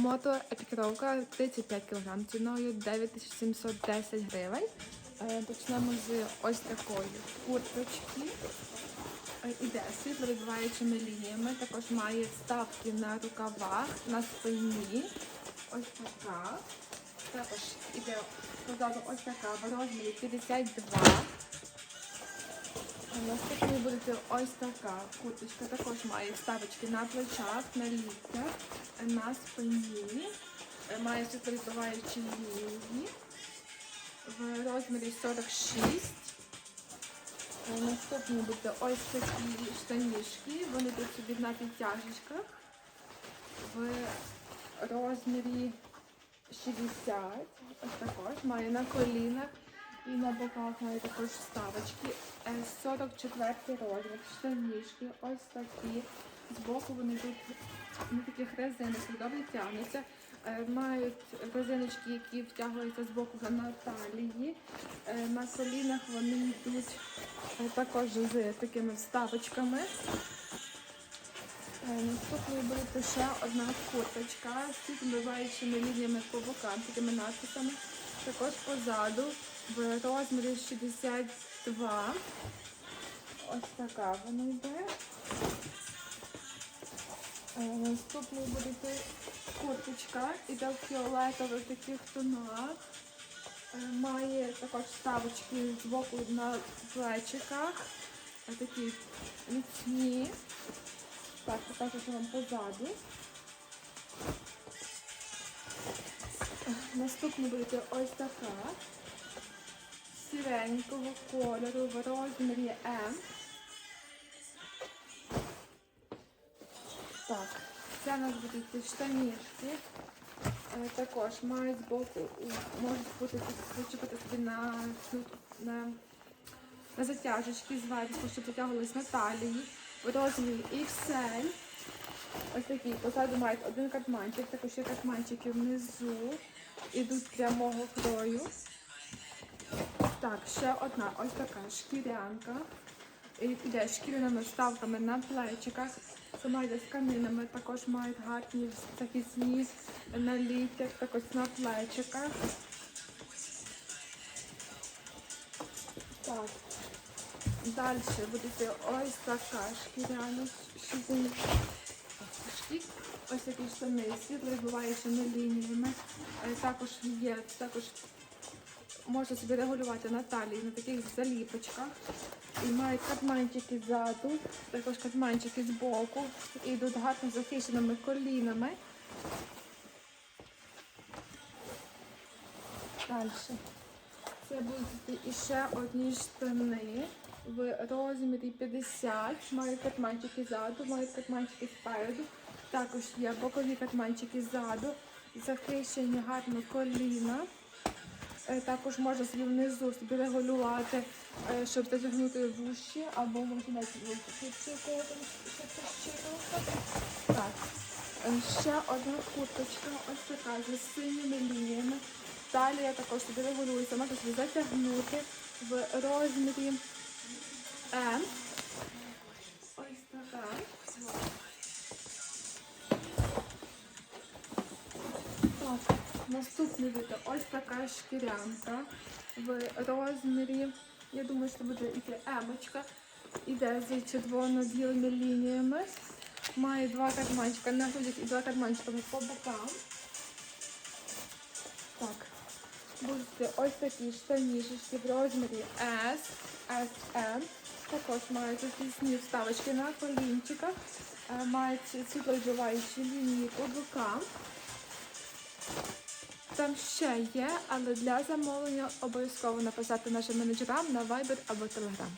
Мотоекіпіровка 35 кг ціною 9710 гривень. Е, Почнемо з ось такої курточки. Е, Іде світло відбиваючими лініями, також має вставки на рукавах, на спині. Ось така. Також іде позаду ось така в розмірі 52. Наступною буде ось така курточка, також має вставочки на плечах, на ліктях, на спині, Е, має світловідбиваючі лінії в розмірі 46. Е, Наступні буде ось такі штанішки, вони тут собі на підтяжечках в розмірі 60. Ось також має на колінах і на боках має також вставочки. Е, 44 розмір, штанішки, ось такі. Збоку вони тут на таких резинах добре тягнуться. Е, Мають резиночки, які втягуються з боку на талії. Е, На колінах вони йдуть е, також з такими вставочками. Е, Наступною буде ще одна курточка з підмиваючими лініями по бокам, такими надписами. Також позаду в розмірі 62. Ось така вона йде. Е, Наступною буде курточка, іде в фіолетових таких тонах. Е, Має також вставочки з боку на плечиках. Е, Такі міцні. Так, покажу вам позаду. Наступна буде ось така. Сіренького кольору в розмірі М. Так, це у нас будуть штанішки. Е, Також мають збоку, і можуть бути причепити собі на, на, на затяжечки зверху, щоб витягувались на талії. В розмірі XL. Ось такі. Позаду мають один катманчик, також є катманчики внизу. Ідуть прямого крою. Так, ще одна ось така шкірянка. І Іде шкіряними вставками на плечиках. Сама йде з тканинами, також мають гарні захисні на ліктях, також на плечиках. Так. Далі буде ось така шкіряна. Ось такі штани з світло відбуваючими лініями. Е, Також є, також можна собі регулювати на талії на таких заліпочках. І мають катманчики ззаду, також катманчики боку. І йдуть гарно захищеними колінами. Далі. Це будуть іще одні штани в розмірі 50. Мають катманчики ззаду, мають катманчики спереду. Також є бокові катманчики ззаду, захищені гарно коліна. Е, Також можна собі внизу собі регулювати, е, щоб затягнути вущі, або можна навіть вищити Так. Е, Ще одна курточка, ось така зі синіми лініями. Талія також собі регулюється, можна собі затягнути в розмірі М. Ось така. Наступний буде ось така шкірянка в розмірі. Я думаю, що буде іти емочка. Іде з червоно-білими лініями. Має два карманчика на грудях і два карманчика по бокам. Так. Будуть ось такі штанішечки в розмірі S, SM. Також мають захисні вставочки на колінчиках. Е, Мають світловідбиваючі лінії по бокам. Там ще є, але для замовлення обов'язково написати нашим менеджерам на Viber або Telegram.